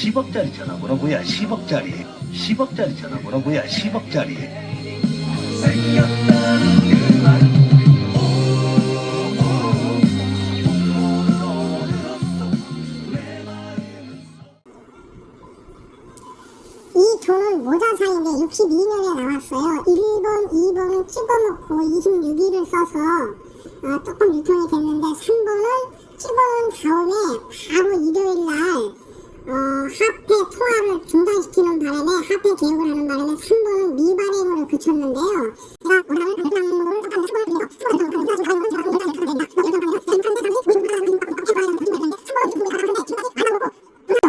10억짜리 전화번호고야 10억짜리. 10억짜리 전화번호고야 10억짜리. 이 돈은 모자사인데 62년에 나왔어요. 1번, 2번은 찍어놓고 26일을 써서 어, 조금 유통이 됐는데 3번은 찍어놓은 다음에 바로 일요일날 어, 화폐 투하를 중단시키는 바람에 화폐 개혁을 하는 바람에 3번은 미발행으로 그쳤는데요.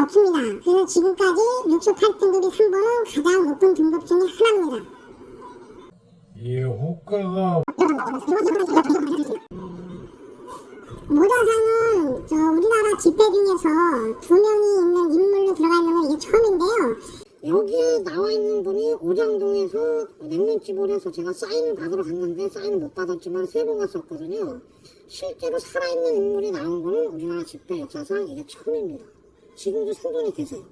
없습니다. 그래서 지금까지 68등급이 3번은 가장 높은 등급 중에 하나입니다. 이 호가가 모자상은 저 우리나라 집회 중에서 두 명이 있는 인물로 들어가 있는 건 이게 처음인데요. 여기에 나와 있는 분이 오장동에서 냉면집을 해서 제가 사인을 받으러 갔는데 사인을 못 받았지만 세 번 갔었거든요. 실제로 살아있는 인물이 나온 거는 우리나라 집회 역사상 이게 처음입니다. 지금도 생존이 계세요.